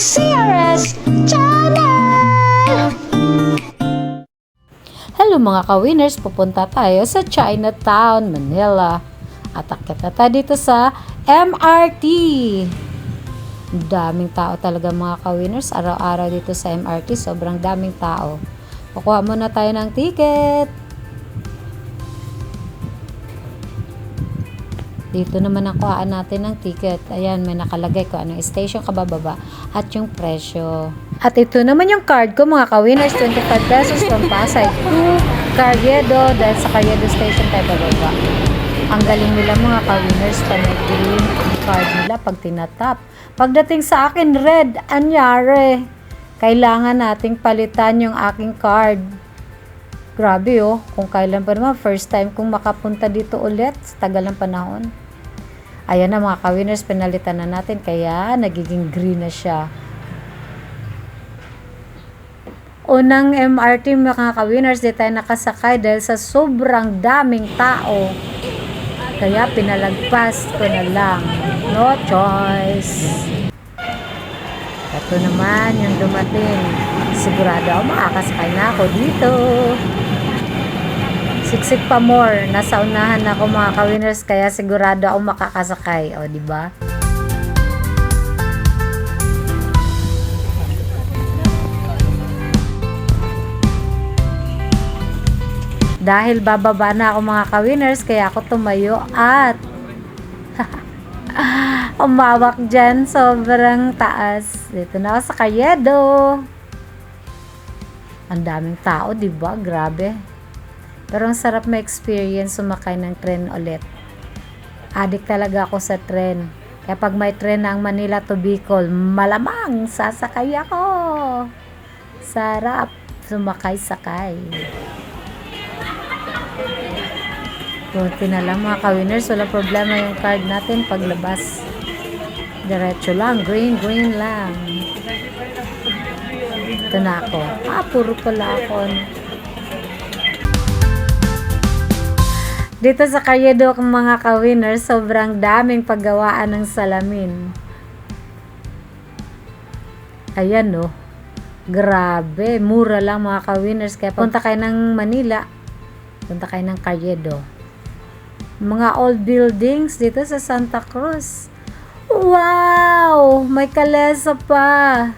CRS Channel! Hello mga ka-winners! Pupunta tayo sa Chinatown, Manila. At akit na dito sa MRT. Daming tao talaga mga ka-winners. Araw-araw dito sa MRT, sobrang daming tao. Kukuha muna tayo ng ticket. Dito naman ang kuhaan natin ng ticket. Ayan, may nakalagay ko anong station kabababa at yung presyo. At ito naman yung card ko mga ka-winners, 25 pesos from Pasay to Carriedo dahil sa Carriedo Station tayo bababa. Ang galing nila mga ka-winners pa may green ang card nila pag tinatap. Pagdating sa akin, red, anyari. Kailangan nating palitan yung aking card. Grabe oh, kung kailan pa naman, first time kong makapunta dito ulit tagal ng panahon. Ayan na mga ka-winners, pinalitan na natin kaya nagiging green na siya. Unang MRT mga ka-winners, di tayo nakasakay dahil sa sobrang daming tao. Kaya pinalagpas ko na lang. No choice. Ito naman yung dumating. Sigurado ako makakasakay na ako dito. Siksik pa more. Nasa unahan ako mga ka-winners kaya sigurado ako makakasakay. O, di ba? Dahil bababa na ako mga ka-winners, kaya ako tumayo at umawak dyan. Sobrang taas. Dito na ako sa Kayedo. Ang daming tao, di ba? Grabe. Pero ang sarap ma-experience sumakay ng tren ulit. Adik talaga ako sa tren. Kaya pag may tren ng Manila to Bicol, malamang sasakay ako. Sarap sumakay-sakay. Buti na lang mga ka-winners, wala problema yung card natin paglabas. Diretso lang, green, green lang. Ito na ako. Ah, puro pala ako. Dito sa Kayedo mga ka-winners, sobrang daming paggawaan ng salamin. Ayan no. Grabe, mura lang mga ka-winners. Kaya punta kayo ng Manila, punta kayo ng Kayedo. Mga old buildings dito sa Santa Cruz. Wow! May kalesa pa.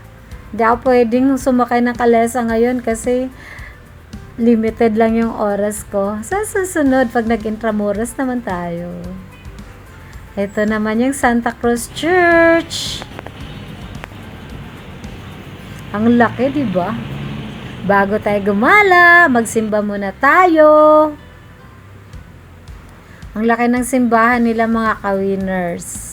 Hindi ako pwedeng sumakay ng kalesa ngayon kasi limited lang yung oras ko. Sa susunod, pag nag-intramuros naman tayo. Ito naman yung Santa Cruz Church. Ang laki, di ba? Bago tayo gumala, magsimba muna tayo. Ang laki ng simbahan nila mga ka-winners.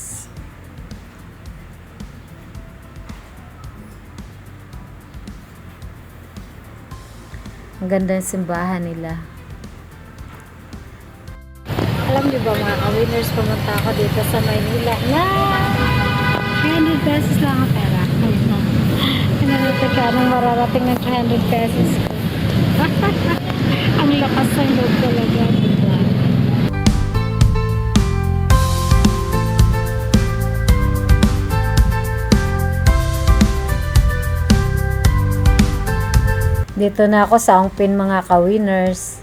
Ang ganda ng simbahan nila. Alam niyo ba mga ka-winners, pumunta ako dito sa Maynila na 300 pesos lang ang pera. Pinalitan ka anong mararating ng 300 pesos ko. ang lakas ng loob talaga. Dito na ako sa Ongpin mga ka-winners.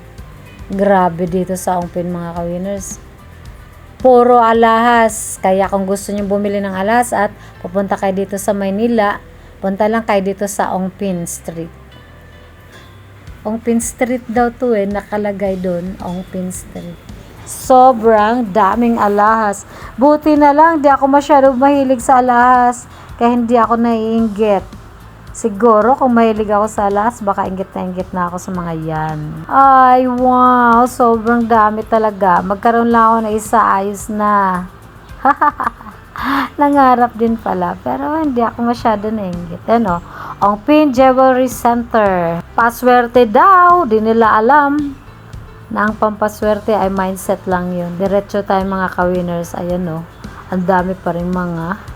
Grabe dito sa Ongpin mga ka-winners. Puro alahas. Kaya kung gusto niyo bumili ng alas at pupunta kayo dito sa Maynila, punta lang kayo dito sa Ongpin Street. Ongpin Street daw to eh, nakalagay doon, Ongpin Street. Sobrang daming alahas. Buti na lang, di ako masyado mahilig sa alahas. Kaya hindi ako naiinggit. Siguro kung mahilig ako sa alas, baka inggit na inggit na ako sa mga yan. Ay, wow! Sobrang dami talaga. Magkaroon lang ako na isa, ayos na. Nangarap din pala. Pero hindi ako masyado nainggit. Ano? Ang Pin Jewelry Center. Paswerte daw. Di nila alam na ang pampaswerte ay mindset lang yun. Diretso tayo mga ka-winners. Ayan o. Ang dami pa rin mga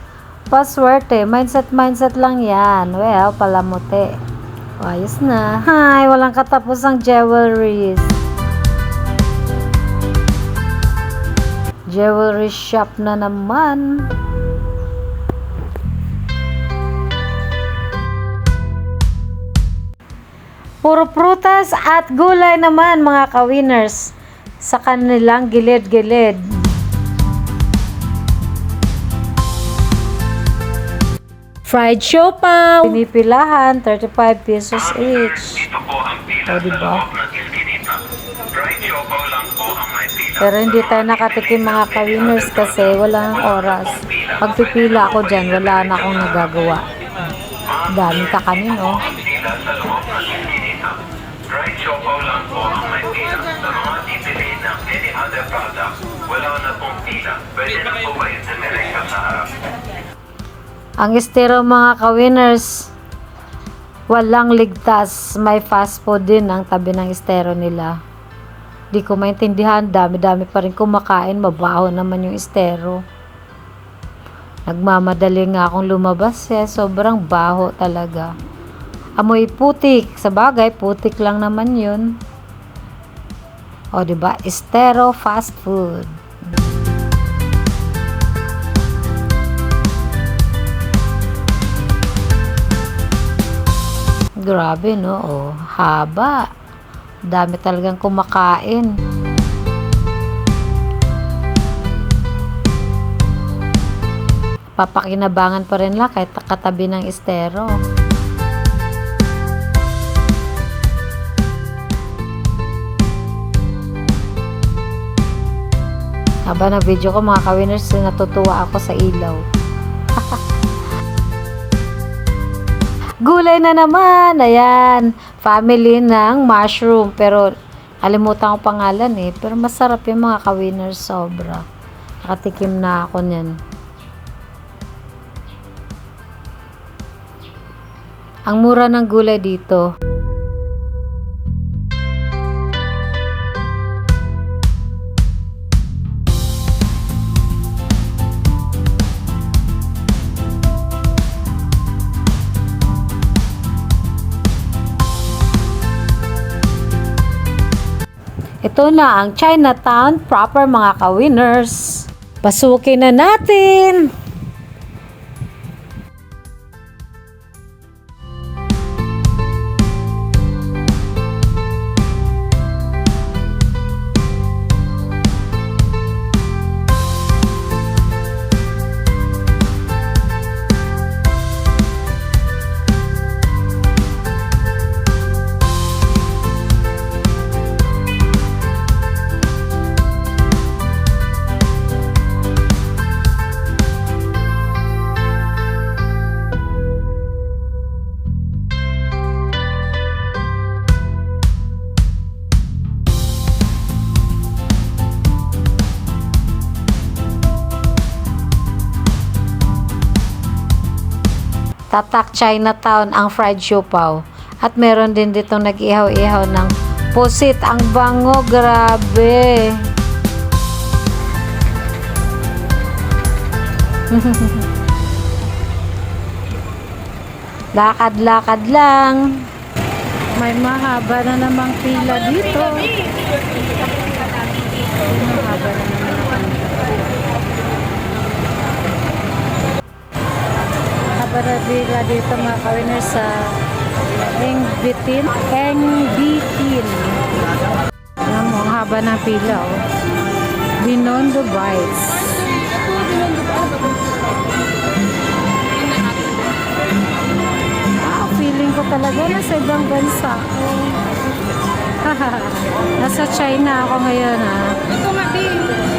paswerte. Mindset, mindset lang yan. Well, palamuti. O, ayos na. Hi, walang katapos ang jewelries. Jewelry shop na naman. Puro prutas at gulay naman mga ka-winners sa kanilang gilid-gilid. Fried siopaw. Pinipilahan, 35 pesos each. Dito po ang O, pila diba? sa ng iskinita. Fried siopaw lang po ang may pila. Pero hindi tayo nakatikim mga ka-winners kasi walang oras. Pagpipila ako dyan, wala na akong nagagawa. Dami kakanin, oh. Ang estero mga ka-winners, walang ligtas. May fast food din ang tabi ng estero nila. Di ko maintindihan, dami-dami pa rin kumakain, mabaho naman yung estero. Nagmamadali nga akong lumabas eh, sobrang baho talaga. Amoy putik, sa bagay, putik lang naman yun. O, di ba? Estero fast food. Grabe, no? Oh, haba. Dami talagang kumakain. Papakinabangan pa rin lang kahit katabi ng estero. Haba na video ko mga ka-winners, natutuwa ako sa ilaw. Gulay na naman. Ayan. Family ng mushroom. Pero, kalimutan ko pangalan eh. Pero masarap yung mga ka-winners. Sobra. Nakatikim na ako niyan. Ang mura ng gulay dito. Ito na ang Chinatown proper mga ka-winners. Pasukin na natin! Tatak Chinatown ang fried siopaw. At meron din dito nag-ihaw-ihaw ng pusit. Ang bango, grabe. Lakad-lakad lang. May mahaba na namang pila dito. Mahaba na naman ang pila. Kabarabila dito mga ka-winners sa Engbitin. Engbitin. Alam mo, ang haba ng pila oh. Binondo Bites. Ah, feeling ko talaga nasa ibang bansa nasa China ako ngayon ha. T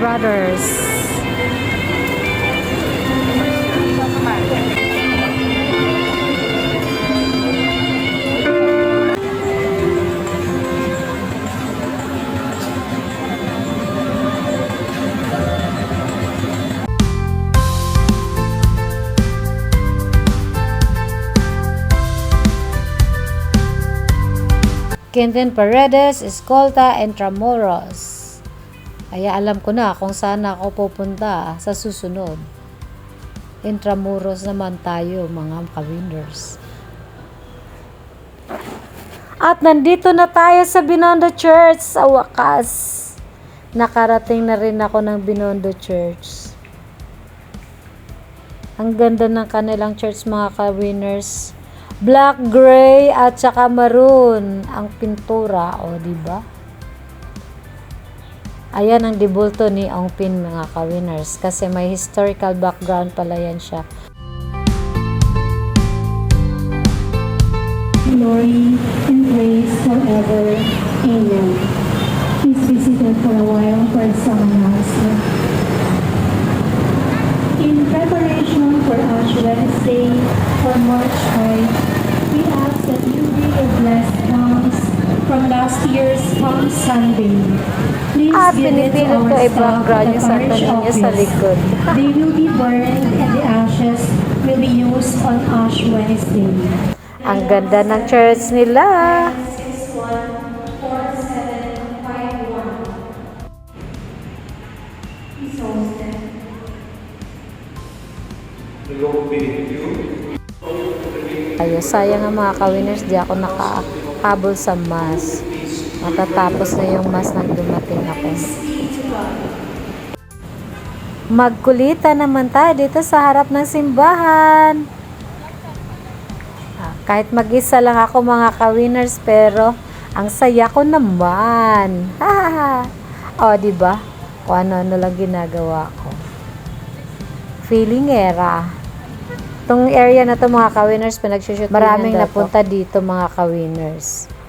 Brothers. Quintin Paredes, Escolta, and Tramuros. Kaya alam ko na kung saan ako pupunta sa susunod. Intramuros naman tayo mga ka-winners. At nandito na tayo sa Binondo Church sa wakas. Nakarating na rin ako ng Binondo Church. Ang ganda ng kanilang church mga ka-winners. Black, gray, at saka maroon ang pintura. O, di ba? Ayan ang dibulto ni Ong Pin mga ka-winners. Kasi may historical background pala yan siya. glory and praise forever. Amen. Please be seated for a while for some announcement. In preparation for Ash Wednesday on March 5, we ask that you bring your blessed palms from last year's Palm Sunday. Please At give it to pinipilit ko staff i-background at Niña sa likod. They will be burned and the ashes will be used on Ash Wednesday. Ang ganda ng church nila. Ayos, sayang nga mga ka-winners, di ako nakahabol sa mas. Matatapos na yung mas nang dumating ako. Magkulita naman tayo dito sa harap ng simbahan. Ah, kahit mag-isa lang ako mga ka-winners, pero ang saya ko naman. o, di ba? Kung ano-ano lang ginagawa ko. Feeling era. Itong area na to mga ka-winners, pinagsushoot Maraming napunta dito mga ka-winners.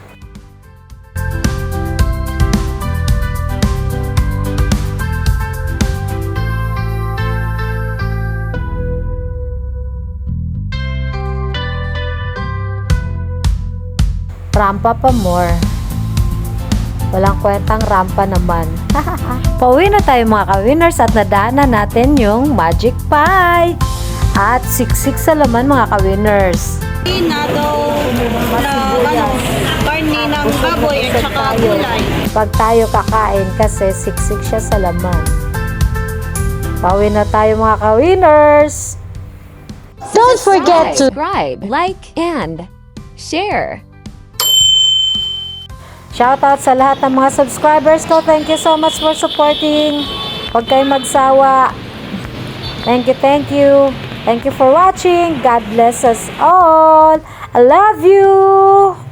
Rampa pa more. Walang kwentang rampa naman. Pauwi na tayo mga ka-winners at nadaanan natin yung Magic Pie. At siksik sa laman mga ka-winners. na daw na ano, karni ng baboy at saka gulay. Pag tayo kakain kasi siksik siya sa laman. Pauwi na tayo mga ka-winners. Don't forget to subscribe, like, and share. Shoutout sa lahat ng mga subscribers ko. Thank you so much for supporting. Huwag kayong magsawa. Thank you, thank you. Thank you for watching. God bless us all. I love you.